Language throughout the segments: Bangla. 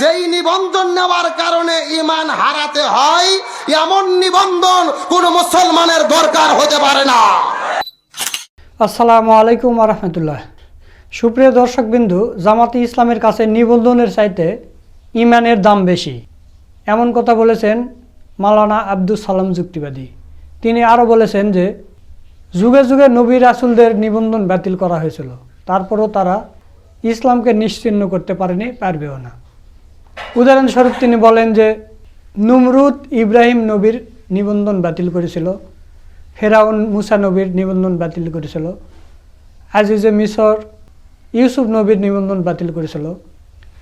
যেই নিবন্ধন নেওয়ার কারণে ইমান হারাতে হয়, এমন নিবন্ধন কোন মুসলমানের দরকার হতে পারে না। আসসালামু আলাইকুম রহমতুল্লাহ। সুপ্রিয় দর্শকবিন্দু, জামাতি ইসলামের কাছে নিবন্ধনের চাইতে ইমানের দাম বেশি। এমন কথা বলেছেন মালানা আব্দুল সালাম যুক্তিবাদী। তিনি আরও বলেছেন যে, যুগে যুগে নবী রাসুলদের নিবন্ধন বাতিল করা হয়েছিল। তারপরও তারা ইসলামকে নিশ্চিহ্ন করতে পারেনি, পারবেও না। উদাহরণস্বরূপ তিনি বলেন যে, নুমরুদ ইব্রাহিম নবীর নিবন্ধন বাতিল করেছিল। ফেরাউন মুসা নবীর নিবন্ধন বাতিল করেছিল। আজিজে মিশর ইউসুফ নবীর নিবন্ধন বাতিল করেছিল।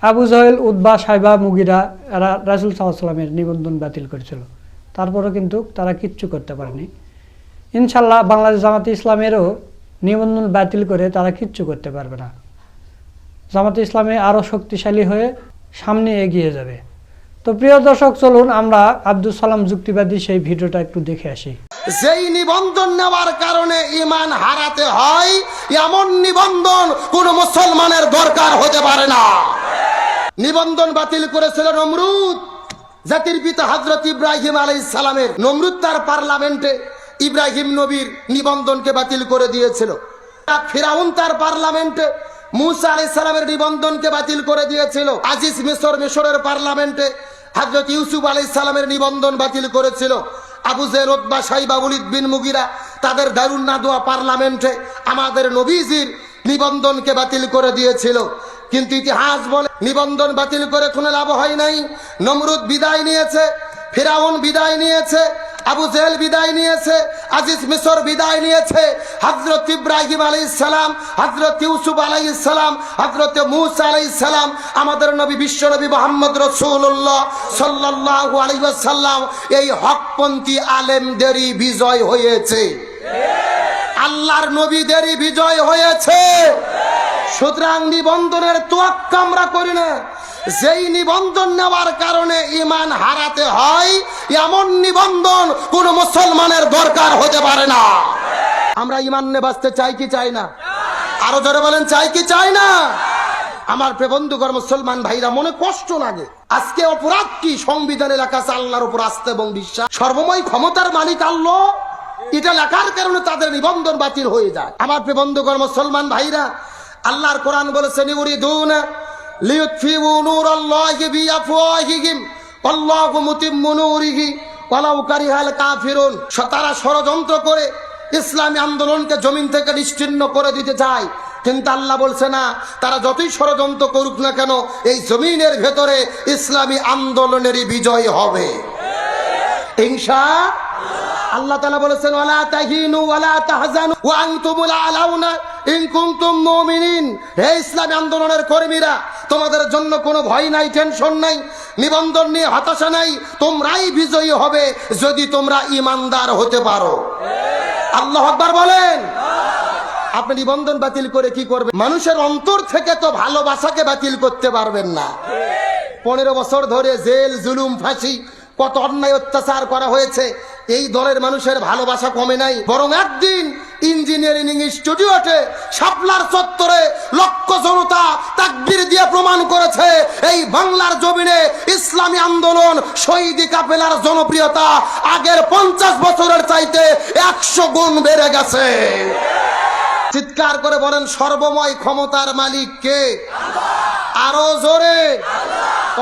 আবু জাহেল উদ্বা সাইবা, মুগিরা রাসুল সাল্লামের নিবন্ধন বাতিল করেছিল। তারপরও কিন্তু তারা কিচ্ছু করতে পারেনি। ইনশাল্লাহ বাংলাদেশ জামাতে ইসলামেরও নিবন্ধন বাতিল করে তারা কিচ্ছু করতে পারবে না। জামাতে ইসলামে আরও শক্তিশালী হয়ে সামনে এগিয়ে যাবে। তো প্রিয় দর্শক, চলুন আমরা আব্দুল সালাম যুক্তিবাদী সেই ভিডিওটা একটু দেখে আসি। যেই নিবন্ধন নেওয়ার কারণে ইমান হারাতে হয়, এমন নিবন্ধন কোন মুসলমানের দরকার হতে পারে না। নিবন্ধন বাতিল করেছিল নমরুদ, জাতির পিতা হজরত ইব্রাহিম আলাই সালামের। নমরুদ তার পার্লামেন্টে ইব্রাহিম নবীর নিবন্ধনকে বাতিল করে দিয়েছিল। ফেরাউন তার পার্লামেন্টে মুসা আলাই সালামের নিবন্ধনকে বাতিল করে দিয়েছিল। আজিজ মিশর মিশরের পার্লামেন্টে হজরত ইউসুফ আলাই সালামের নিবন্ধন বাতিল করেছিল। আবু জেরোদ্বা সাইবা উলিদ বিন মুগিরা তাদের দারুণ নাদোয়া পার্লামেন্টে আমাদের নবীজির নিবন্ধনকে বাতিল করে দিয়েছিল। কিন্তু ইতিহাস বলে নিবন্ধন বাতিল করে কোনো লাভ হয় নাই। নমরুদ বিদায় নিয়েছে, ফিরাউন বিদায় নিয়েছে আবু জেহেল বিদায় নিয়েছে, আজিজ মিশর বিদায় নিয়েছে। হজরত ইব্রাহিম আলাই সালাম হজরত ইউসুফ আলাই সালাম হজরত মুসা আলাই সালাম, আমাদের নবী, বিশ্ব নবী মোহাম্মদ রসুল্লাহ সাল্লাহ আলাইসাল্লাম এই হকপন্থী আলেমদেরই বিজয় হয়েছে। আল্লাহর নবীদেরই বিজয় হয়েছে। সুতরাং নিবন্ধনের তোয়াক্কা আমরা করি না। যেই নিবন্ধন নেওয়ার কারণে ইমান হারাতে হয় এমন নিবন্ধন কোন মুসলমানের দরকার হতে পারে না। আমরা ইমান নে বাঁচতে চাই কি চাই না? আরও জোরে বলেন, চাই কি চাই না? আমার প্রবন্ধুকর মুসলমান ভাইরা, মনে কষ্ট লাগে। আজকে অপরাধ কি? সংবিধানে আছে আল্লাহর উপর আস্থা এবং বিশ্বাস। সর্বময় ক্ষমতার মালিক আল্লাহ। এটা লেখার কারণে তাদের নিবন্ধন বাতিল হয়ে যায়। আমার প্রবন্ধকর মুসলমান ভাইরা, আল্লাহর কোরআন বলেছেন ইউরিদুন লিউতফিউ নূরাল্লাহি বিআফওয়াহিহিম। তারা ষড়যন্ত্র করে ইসলামী আন্দোলনকে জমিন থেকে করে দিতে চায়। বলছে না, তারা যতই ষড়যন্ত্র করুক না কেন, এই জমিনের ভেতরে ইসলামী আন্দোলনেরই বিজয় হবে। আল্লাহ বলেছেন তাহিনু ওয়ালা তাহজানু, ওয়া আনতুমুল আলাউনা ইন কুনতুম মুমিনিন। হে ইসলামী আন্দোলনের কর্মীরা, তোমাদের জন্য কোনো ভয় নাই, টেনশন নাই। নিবন্ধন নিয়ে হতাশা নাই, তোমরাই বিজয়ী হবে যদি তোমরা ইমানদার হতে পারো। আল্লাহ আকবার বলেন। আপনি নিবন্ধন বাতিল করে কি করবেন? মানুষের অন্তর থেকে তো ভালোবাসাকে বাতিল করতে পারবেন না। পনেরো বছর ধরে জেল, জুলুম, ফাঁসি, কত অন্যায় অত্যাচার করা হয়েছে। এই দলের মানুষের ভালোবাসা কমে নাই, বরং একদিন ইঞ্জিনিয়ারিং ইনস্টিটিউটে শাপলার চত্বরে লক্ষ জনতা তাকবির দিয়ে প্রমাণ করেছে, এই বাংলার জমিনে ইসলামী আন্দোলন, শহীদি কাপেলার জনপ্রিয়তা আগের পঞ্চাশ বছরের চাইতে একশো গুণ বেড়ে গেছে। চিৎকার করে বলেন, সর্বময় ক্ষমতার মালিক কে? আরও জোরে।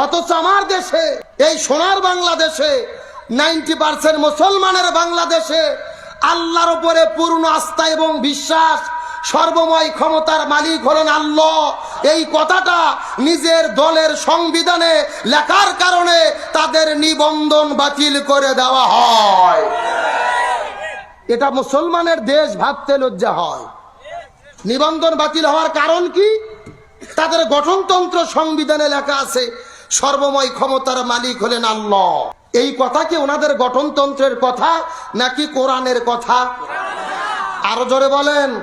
অথচ আমার দেশে, এই সোনার বাংলাদেশে, নাইনটি পার্সেন্ট মুসলমানের বাংলাদেশে আল্লাহর উপরে পূর্ণ আস্থা এবং বিশ্বাস, সর্বময় ক্ষমতার মালিক হলেন আল্লাহ। এই কথাটা নিজের দলের সংবিধানে লেখার কারণে তাদের নিবন্ধন বাতিল করে দেওয়া হয়। এটা মুসলমানের দেশ ভাবতে লজ্জা হয়। নিবন্ধন বাতিল হওয়ার কারণ কি? তাদের গঠনতন্ত্র সংবিধানে লেখা আছে, সর্বময় ক্ষমতার মালিক হলেন আল্লাহ। এই কথা কি ওনাদের গঠনতন্ত্রের কথা নাকি কোরআনের কথা? আরও জোরে বলেন।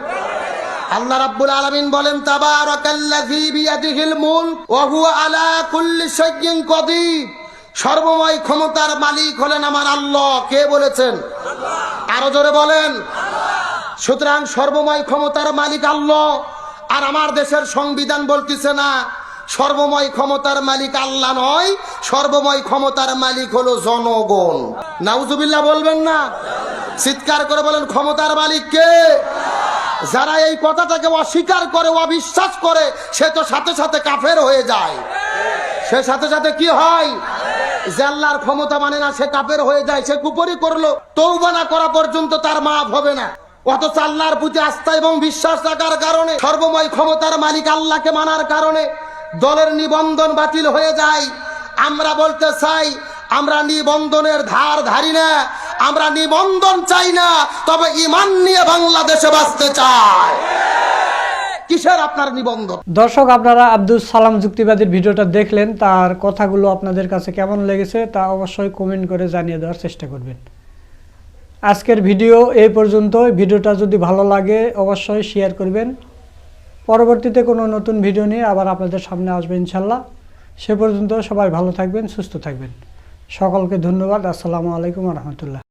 আল্লাহ রাব্বুল আলামিন বলেন, তাবারাকাল্লাযী বিয়াদিহিল মুলক ওয়া হুয়া আলা কুল্লি শাইইন কদির। সর্বময় ক্ষমতার মালিক হলেন আমার আল্লাহ। কে বলেছেন? আরও জোরে বলেন। সুতরাং সর্বময় ক্ষমতার মালিক আল্লাহ। আর আমার দেশের সংবিধান বলতেছে না সর্বময় ক্ষমতার মালিক আল্লাহ নয়, সর্বময় ক্ষমতার মালিক হলো জনগণ। নাউজুবিল্লাহ বলবেন না? চিৎকার করে বলেন, ক্ষমতার মালিক কে? যারা এই কথাটাকে অস্বীকার করে, অবিশ্বাস করে, সে তো সাথে সাথে কাফের হয়ে যায়। সে সাথে সাথে কি হয়? যে আল্লাহর ক্ষমতা মানে না, সে কাপের হয়ে যায়, সে কুপরি করল তৌবা না করা পর্যন্ত তার মাফ হবে না। অথচ আল্লাহর প্রতি আস্থা এবং বিশ্বাস রাখার কারণে, সর্বময় ক্ষমতার মালিক আল্লাহকে মানার কারণে দলের নিবন্ধন বাতিল হয়ে যায়। আমরা বলতে চাই, আমরা নিবন্ধনের ধার ধারি না, আমরা নিবন্ধন চাই না, তবে ইমান নিয়ে বাংলাদেশে বাঁচতে চাই। আপনার নিবন্ধন? দর্শক, আপনারা আব্দুল সালাম যুক্তিবাদীর ভিডিওটা দেখলেন, তার কথাগুলো আপনাদের কাছে কেমন লেগেছে তা অবশ্যই কমেন্ট করে জানিয়ে দেওয়ার চেষ্টা করবেন। আজকের ভিডিও এই পর্যন্ত ভিডিওটা যদি ভালো লাগে, অবশ্যই শেয়ার করবেন। পরবর্তীতে কোনো নতুন ভিডিও নিয়ে আবার আপনাদের সামনে আসবে ইনশাল্লাহ। সে পর্যন্ত সবাই ভালো থাকবেন, সুস্থ থাকবেন। সকলকে ধন্যবাদ। আসসালামু আলাইকুম রহমতুল্লাহ।